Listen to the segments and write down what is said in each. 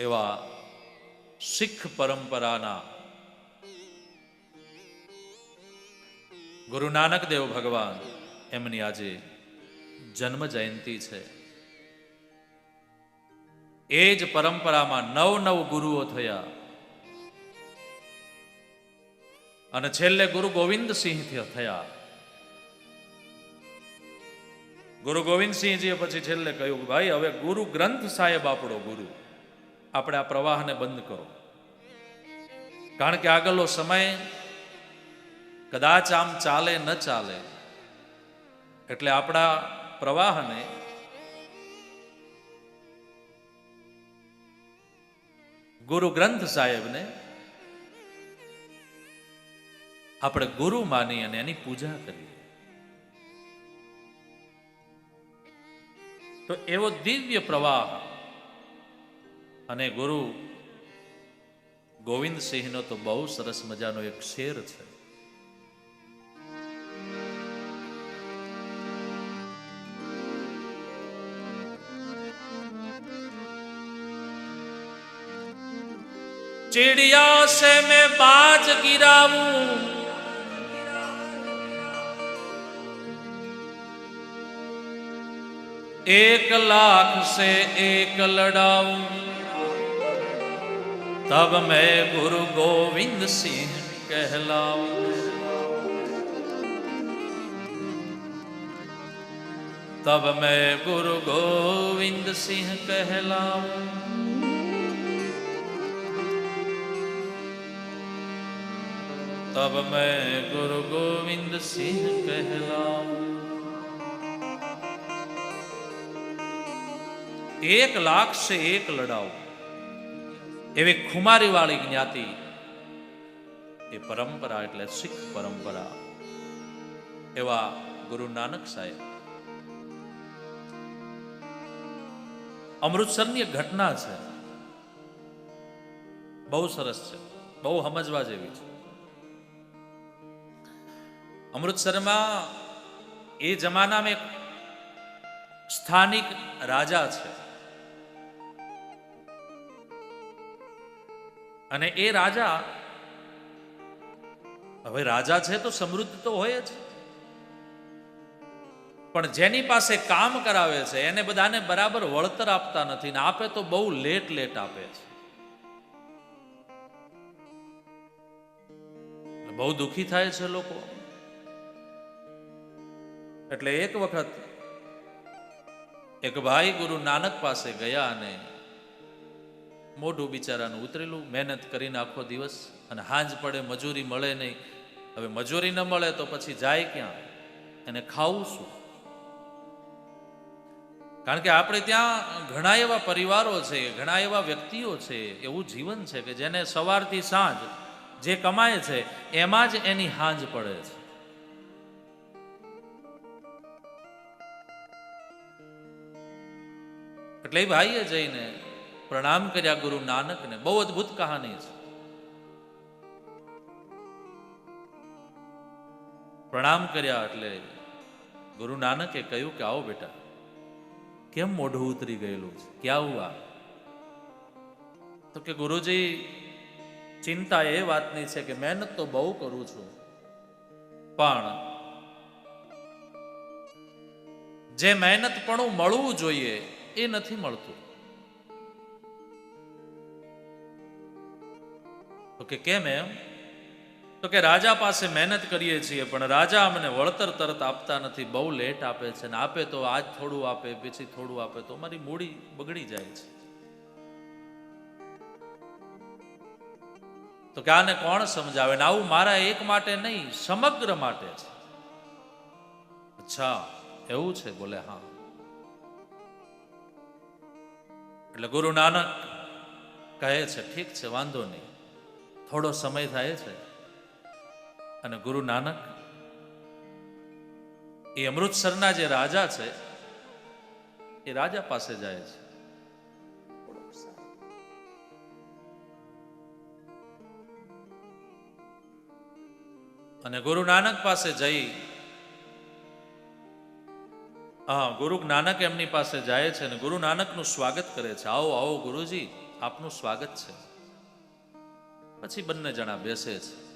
એવા શીખ પરંપરાના ગુરુ નાનક દેવ ભગવાન એમની આજે જન્મ જયંતિ છે. એ જ પરંપરામાં નવ નવ ગુરુઓ થયા. અને છેલ્લે ગુરુ ગોવિંદસિંહ થયા ગુરુ ગોવિંદસિંહજીએ પછી છેલ્લે કહ્યું ભાઈ, હવે ગુરુ ગ્રંથ સાહેબ આપણો ગુરુ. આપણે આ પ્રવાહને બંધ કરો. કારણ કે આગળનો સમય કદાચ આમ ચાલે, ન ચાલે, એટલે આપણા પ્રવાહને ગુરુ ગ્રંથ સાહેબને આપણે ગુરુ માની અને એની પૂજા કરીએ. તો એવો દિવ્ય પ્રવાહ અને ગુરુ ગોવિંદસિંહનો તો બહુ સરસ મજાનો એક શેર છે. ચિડિયા સે મે બાજ ગિરાવું. એક લાખ સે એક લડાવું. तब मैं गुरु गोविंद सिंह कहलाऊ। तब मैं गुरु गोविंद सिंह कहलाऊ। तब मैं गुरु गोविंद सिंह कहलाऊ। एक लाख से एक लड़ाऊ। એવી ખુમારી વાળી જ્ઞાતિ. એ પરંપરા એટલે શીખ પરંપરા. એવા ગુરુ નાનક સાહેબ. અમૃતસરની એક ઘટના છે. બહુ સરસ છે. બહુ સમજવા જેવી છે. અમૃતસરમાં એ જમાનામાં એક સ્થાનિક રાજા છે. અને એ રાજા, હવે રાજા છે તો સમૃદ્ધ તો હોય જ. પણ જેની પાસે કામ કરાવે છે, એને બધાને બરાબર વળતર આપતા નથી ને આપે તો બહુ લેટ લેટ આપે છે. બહુ દુખી થાય છે લોકો. એટલે એક વખત એક ભાઈ ગુરુ નાનક પાસે ગયા અને મોઢું બિચારાનું ઉતરેલું, મહેનત કરીને આખો દિવસ, અને હાંજ પડે, મજૂરી મળે નહીં. હવે મજૂરી ન મળે તો પછી જાય ક્યાં? એને ખાવું શું? કારણ કે આપણે ત્યાં ઘણા એવા પરિવારો છે, ઘણા એવા વ્યક્તિઓ છે, એવું જીવન છે કે જેને સવારથી સાંજ જે કમાય છે, એમાં જ એની હાંજ પડે છે. એટલે ભાઈએ જઈને પ્રણામ કર્યા ગુરુ નાનકને. બહુ અદભુત કહાની છે. પ્રણામ કર્યા એટલે ગુરુ નાનકે કહ્યું કે આવો બેટા, કેમ મોઢું ઉતરી ગયેલું છે? ક્યાં હુઆ તો કે ગુરુજી, ચિંતા એ વાતની છે કે મહેનત તો બહુ કરું છું, પણ જે મહેનત પણ મળવું જોઈએ એ નથી મળતું. કે કેમ એમ? તો કે રાજા પાસે મહેનત કરીએ છીએ, પણ રાજા અમને વળતર તરત આપતા નથી, બહુ લેટ આપે છે ને આપે તો આજ થોડું આપે પછી થોડું આપે, તો અમારી મૂડી બગડી જાય છે. તો કે આને કોણ સમજાવે? ને આવું મારા એક માટે નહીં, સમગ્ર માટે છે. અચ્છા, એવું છે? બોલે, હા. એટલે ગુરુ નાનક કહે છે, ઠીક છે, વાંધો નહીં. થોડો સમય થાય છે અને ગુરુ નાનક એ અમૃતસરના જે રાજા છે, એ રાજા પાસે જાય છે. અને ગુરુ નાનક પાસે જઈ, હા, ગુરુ નાનક એમની પાસે જાય છે અને ગુરુ નાનકનું સ્વાગત કરે છે. આવો આવો ગુરુજી, આપનું સ્વાગત છે. પછી બંને જણા બેસે છે.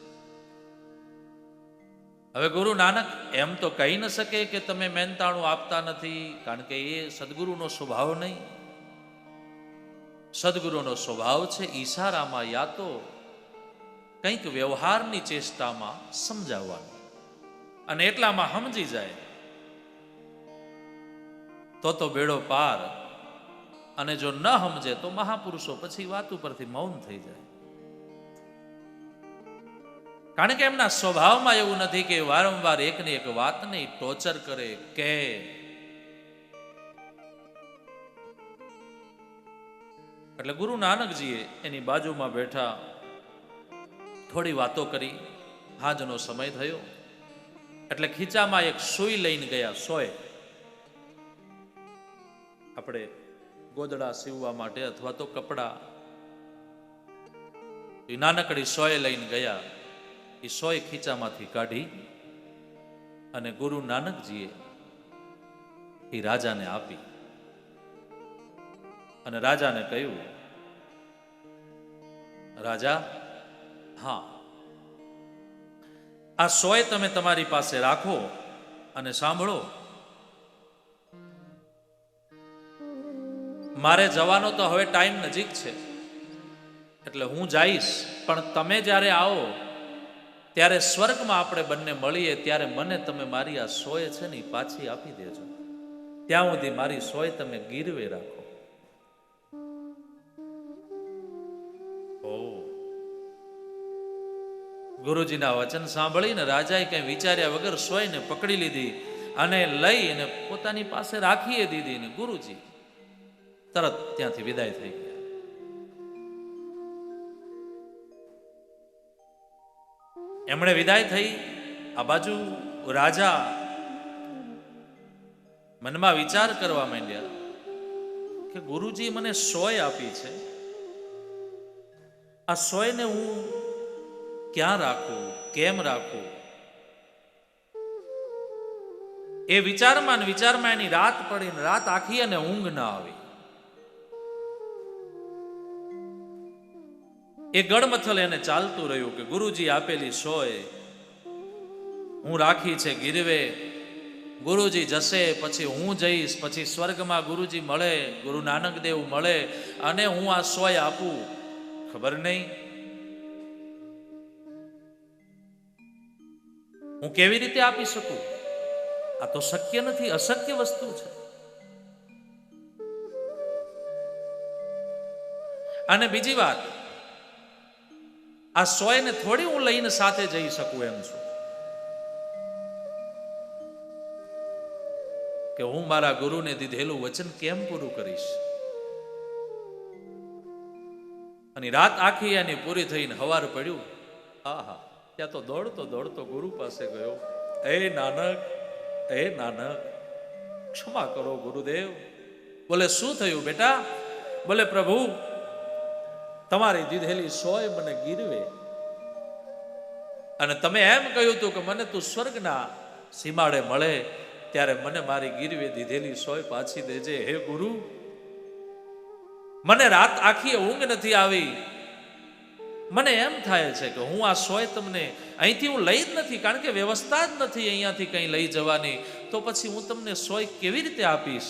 હવે ગુરુ નાનક, એમ તો કહી ન શકે કે તમે મહેનતાણું આપતા નથી, કારણ કે એ સદગુરુનો સ્વભાવ નહીં. સદગુરુનો સ્વભાવ છે ઈશારામાં યા તો કંઈક વ્યવહારની ચેષ્ટામાં સમજાવવાનું. અને એટલામાં સમજી જાય. તો તો બેડો પાર, અને જો ન સમજે તો મહાપુરુષો પછી વાત ઉપરથી મૌન થઈ જાય. કારણ કે એમના સ્વભાવમાં એવું નથી કે વારંવાર એકની એક વાતને ટોચર કરે કે એટલે ગુરુ નાનકજીએ એની બાજુમાં બેઠા થોડી વાતો કરી. હાજનો સમય થયો. એટલે ખીચામાં એક સોય લઈને ગયા, સોય, આપણે ગોદડા સીવવા માટે અથવા તો કપડા. નાનકડી સોય લઈને ગયા. એ સોય ખીચામાંથી કાઢી અને ગુરુ નાનકજીએ એ રાજાને આપી. અને રાજાને કહ્યું, રાજા, હા, આ સોય તમે તમારી પાસે રાખો અને સાંભળો. મારે જવાનો તો હવે ટાઈમ નજીક છે, એટલે હું જઈશ, પણ તમે જ્યારે આવો ત્યારે સ્વર્ગમાં આપણે બંને મળીએ, ત્યારે મને તમે મારી આ સોય છે ને પાછી આપી દેજો. ત્યાં સુધી મારી સોય તમે ગીરવે રાખો. ગુરુજીના વચન સાંભળીને રાજાએ કઈ વિચાર્યા વગર સોયને પકડી લીધી અને લઈ અને પોતાની પાસે રાખીએ દીધી ને ગુરુજી, તરત ત્યાંથી વિદાય થઈ ગયા એમણે વિદાય થઈ. આ બાજુ રાજા મનમાં વિચાર કરવા માંડ્યા કે ગુરુજી મને સોય આપી છે. આ સોયને હું ક્યાં રાખું? કેમ રાખું? એ વિચારમાં વિચારમાં એની રાત પડીને રાત આખી અને ઊંઘ ના આવી. એ ગડમથલ એને ચાલતું રહ્યું કે ગુરુજી આપેલી સોય હું રાખી છે ગીરવે. ગુરુજી જશે, પછી હું જઈશ, પછી સ્વર્ગમાં ગુરુજી મળે, ગુરુ નાનક દેવ મળે, અને હું આ સોય આપું. ખબર નહીં? હું કેવી રીતે આપી શકું? આ તો શક્ય નથી, અશક્ય વસ્તુ છે. અને બીજી વાત આ સોયને થોડી હું લઈને સાથે જઈ શકું એમ છું. કે હું મારા ગુરુને દીધેલું વચન કેમ પૂરું કરીશ? અને રાત આખી એની પૂરી થઈને હવાર પડ્યું. આહા, ત્યાં તો દોડતો દોડતો ગુરુ પાસે ગયો. એ નાનક એ નાનક, ક્ષમા કરો ગુરુદેવ. બોલે, શું થયું બેટા? બોલે, પ્રભુ તમારી દીધેલી સોય મને ગીરવે. અને તમે એમ કહ્યું હતું કે મને તું સ્વર્ગના સીમાડે મળે, ત્યારે મને મારી ગીરવે દીધેલી સોય પાછી દેજે. હે ગુરુ, મને રાત આખી ઊંઘ નથી આવી. મને એમ થાય છે કે હું આ સોય તમને અહીંથી હું લઈ જ નથી, કારણ કે વ્યવસ્થા જ નથી અહીંયાથી કંઈ લઈ જવાની. તો પછી હું તમને સોય કેવી રીતે આપીશ?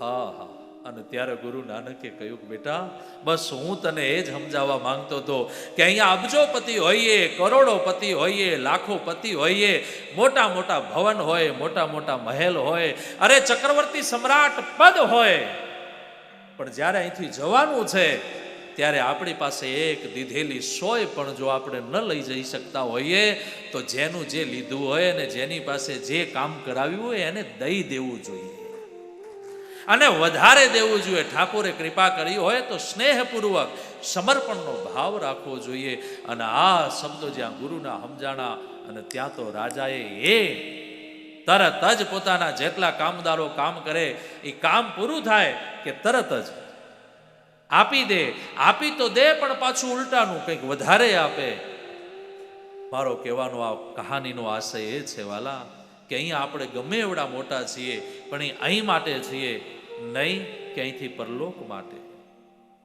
હા હા. અને ત્યારે ગુરુ નાનકે કહ્યું બેટા, બસ હું તને એ જ સમજાવવા માંગતો હતો કે અહીંયા અબજોપતિ હોઈએ કરોડોપતિ હોઈએ લાખોપતિ હોઈએ, મોટા મોટા ભવન હોય, મોટા મોટા મહેલ હોય, અરે ચક્રવર્તી સમ્રાટ પદ હોય. પણ જ્યારે અહીંથી જવાનું છે, ત્યારે આપણી પાસે એક દીધેલી સોય પણ જો આપણે ન લઈ જઈ શકતા હોઈએ, તો જેનું જે લીધું હોય અને જેની પાસે જે કામ કરાવ્યું હોય એને દઈ દેવું જોઈએ. અને વધારે દેવું જોઈએ. ઠાકોરે કૃપા કરી હોય તો સ્નેહપૂર્વક સમર્પણનો ભાવ રાખવો જોઈએ. અને આ શબ્દો જ્યાં ગુરુના સમજાણા અને ત્યાં તો રાજાએ એ તરત જ પોતાના જેટલા કામદારો કામ કરે એ કામ પૂરું થાય કે તરત જ આપી દે. આપી તો દે પણ પાછું ઉલટાનું કંઈક વધારે આપે. મારો કહેવાનો આ કહાનીનો આશય એ છે વાલા કે અહીંયા આપણે ગમે એવડા મોટા છીએ, પણ અહીં માટે છીએ નહીં કે અહીંથી પરલોક માટે?